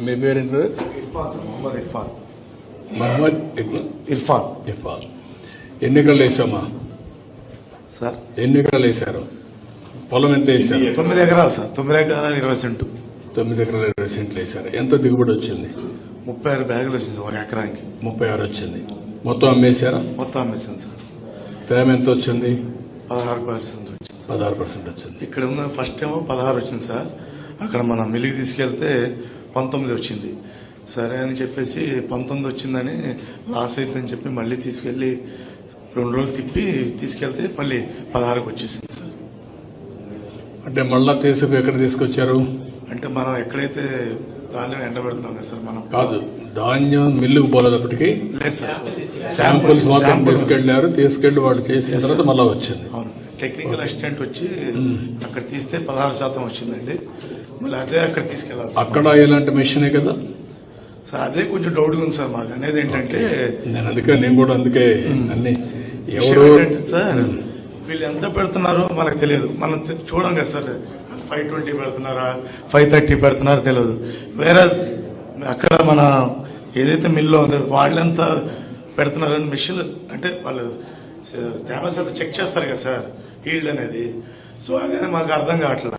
మీ Irfan sir Mohammed Irfan. Mohammed. Irfan. ఇఫాల్ ఎన్నికలు వేసామా? సార్. ఎన్నికలు వేశారు? పొలం ఎంత వేశారు? తొమ్మిది ఎకరాలు సార్. తొమ్మిది ఎకరాలు ఇరవై సెంటు. తొమ్మిది ఎకరాల ఇరవై సెంట్లు వేశారు. ఎంత దిగుబడి వచ్చింది? ముప్పై ఆరు బ్యాగులు వచ్చింది సార్ ఒక ఎకరానికి. ముప్పై ఆరు వచ్చింది. మొత్తం అమ్మేశారా? మొత్తం అమ్మేసాను సార్. తేమ ఎంత వచ్చింది? పదహారు పర్సెంట్ వచ్చింది పదహారు పర్సెంట్ వచ్చింది. ఇక్కడ ఉన్న ఫస్ట్ ఏమో పదహారు వచ్చింది సార్. అక్కడ మనం మిల్లికి తీసుకెళ్తే పంతొమ్మిది వచ్చింది. సరే అని చెప్పేసి పంతొమ్మిది వచ్చిందని లాస్ అవుతుందని చెప్పి మళ్ళీ తీసుకెళ్ళి రెండు రోజులు తిప్పి తీసుకెళ్తే మళ్ళీ పదహారుకి వచ్చేసింది సార్. అంటే మళ్ళా తీసుకు ఎక్కడ తీసుకొచ్చారు? అంటే మనం ఎక్కడైతే ధాన్యం ఎండబెడుతున్నాం కదా సార్ మనం. కాదు ధాన్యం మిల్లుకు పోలేదప్పటికి లేదు సార్. శాంపుల్స్ మాత్రం శాంపుల్. తీసుకెళ్ళారు తీసుకెళ్ళి వాళ్ళు చేసిన తర్వాత మళ్ళా వచ్చింది. అవును. టెక్నికల్ అసిస్టెంట్ వచ్చి అక్కడ తీస్తే పదహారు శాతం వచ్చిందండి. మళ్ళీ అదే అక్కడ తీసుకెళ్ళాలి. అక్కడ ఇలాంటి మెషినే కదా? సార్ అదే కొంచెం డౌట్గా ఉంది సార్ మాకు. అనేది ఏంటంటే నేను అందుకే నేను కూడా అందుకే అన్ని ఎవరు సార్ వీళ్ళు ఎంత పెడుతున్నారో మనకు తెలియదు. మనం చూడం కదా సార్ ఫైవ్ ట్వంటీ పెడుతున్నారా ఫైవ్ థర్టీ పెడుతున్నారో తెలియదు. వేరే అక్కడ మన ఏదైతే మిల్లో ఉందో వాళ్ళెంత పెడుతున్నారని మిషన్ అంటే వాళ్ళు తేమ చెక్ చేస్తారు కదా సార్ ఈల్డ్ అనేది. సో అదే మాకు అర్థం కావట్లా.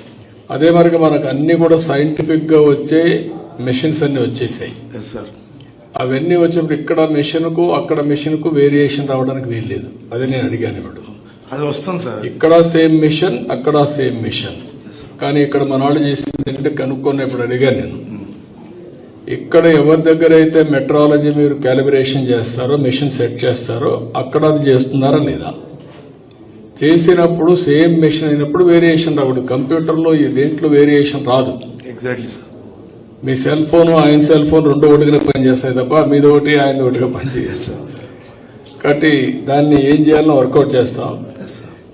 అదే మరిగా మనకు అన్ని కూడా సైంటిఫిక్గా వచ్చే మెషిన్స్ అన్ని వచ్చేసాయి. సార్ అవన్నీ వచ్చినప్పుడు ఇక్కడ మెషిన్కు అక్కడ మెషిన్కు వేరియేషన్ రావడానికి వీల్లేదు అదే నేను అడిగాను ఇప్పుడు. అది వస్తుంది సార్ ఇక్కడ సేమ్ మిషన్ అక్కడ సేమ్ మిషన్ కానీ ఇక్కడ మన వాళ్ళు చేసింది ఏంటంటే కనుక్కున్నప్పుడు అడిగాను నేను. ఇక్కడ ఎవరి దగ్గర అయితే మెట్రాలజీ మీరు క్యాలిబ్రేషన్ చేస్తారో మిషన్ సెట్ చేస్తారో అక్కడ అది చేస్తున్నారా లేదా? చేసినప్పుడు సేమ్ మిషన్ అయినప్పుడు వేరియేషన్ రాకూడదు. కంప్యూటర్లో ఈ దేంట్లో వేరియేషన్ రాదు. ఎగ్జాక్ట్లీ సార్ మీ సెల్ ఫోన్ ఆయన సెల్ ఫోన్ రెండు ఒకటిగా పనిచేస్తాయి తప్ప మీది ఒకటి ఆయన ఒకటిగా సార్ కాబట్టి దాన్ని ఏం చేయాలో వర్కౌట్ చేస్తాం.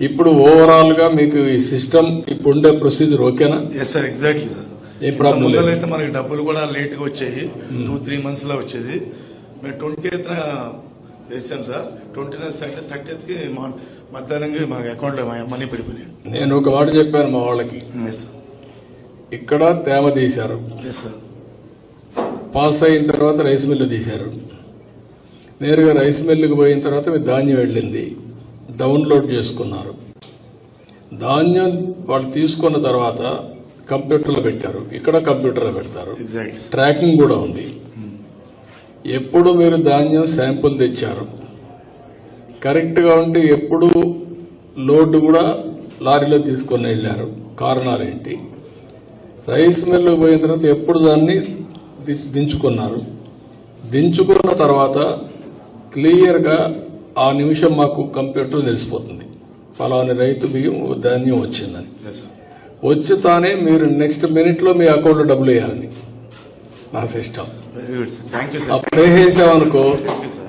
ఇప్పుడు ఓవరాల్గా మీకు ఈ సిస్టమ్ ఇప్పుడు ఉండే ప్రొసీజర్ ఓకేనా? Yes sir exactly sir Hmm. అయితే మనకి డబ్బులు కూడా లేట్గా వచ్చాయి టూ త్రీ మంత్స్లో వచ్చేది. మేము ట్వంటీ ఎయిత్ వేసాం సార్ ట్వంటీ నైన్ అంటే థర్టీ కి మధ్యాహ్నంగా మన పడిపోయాయి నేను ఒక మాట చెప్పాను మా వాళ్ళకి. ఇక్కడ తేమ తీశారు. పాస్ అయిన తర్వాత రైస్ మిల్లు తీశారు. నేరుగా రైస్ మిల్లుకి పోయిన తర్వాత మీ ధాన్యం వెళ్ళింది డౌన్లోడ్ చేసుకున్నారు. ధాన్యం వాళ్ళు తీసుకున్న తర్వాత కంప్యూటర్లో పెట్టారు. ఇక్కడ కంప్యూటర్లో పెడతారు. ట్రాకింగ్ కూడా ఉంది. ఎప్పుడు మీరు ధాన్యం శాంపుల్ తెచ్చారు? కరెక్ట్గా ఉంటే ఎప్పుడు లోడ్ కూడా లారీలో తీసుకొని వెళ్ళారు. కారణాలు ఏంటి రైస్ మిల్లు పోయిన తర్వాత ఎప్పుడు దాన్ని దించుకున్నారు. దించుకున్న తర్వాత క్లియర్గా ఆ నిమిషం మాకు కంప్యూటర్ తెలిసిపోతుంది. ఫలాని రైతు బియ్యం ధాన్యం వచ్చిందని. వచ్చి తానే మీరు నెక్స్ట్ మినిట్లో మీ అకౌంట్లో డబ్బులు వేయాలని. నా సిస్టమ్. అప్పుడు వేసేసామనుకో సార్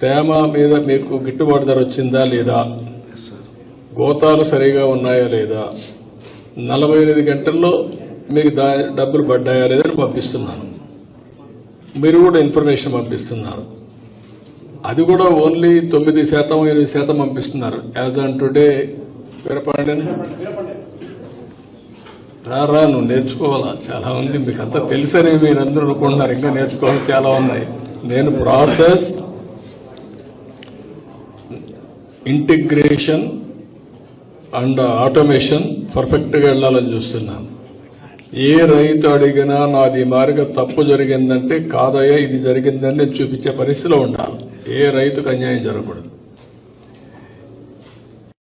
తేమ మీద మీకు గిట్టుబాటు ధర వచ్చిందా లేదా? గోతాలు సరిగా ఉన్నాయా లేదా? నలభై ఎనిమిది గంటల్లో మీకు దా డబ్బులు పడ్డాయా లేదా అని పంపిస్తున్నాను. మీరు కూడా ఇన్ఫర్మేషన్ పంపిస్తున్నారు. అది కూడా ఓన్లీ తొమ్మిది శాతం ఎనిమిది శాతం పంపిస్తున్నారు. యాజ్ ఆన్ టుడే వీరపాండ్యన్ రా రా నువ్వు నేర్చుకోవాలా? చాలా ఉంది. మీకు అంతా తెలుసని మీరు అందరూ అనుకుంటున్నారు. ఇంకా నేర్చుకోవాలి చాలా ఉన్నాయి. నేను ప్రాసెస్ ఇంటిగ్రేషన్ అండ్ ఆటోమేషన్ పర్ఫెక్ట్గా వెళ్ళాలని చూస్తున్నాను. ఏ రైతు అడిగినా నాది మారిగా తప్పు జరిగిందంటే కాదయ్యా ఇది జరిగిందని నేను చూపించే పరిస్థితిలో ఉండాలి. ఏ రైతుకు అన్యాయం జరగకూడదు.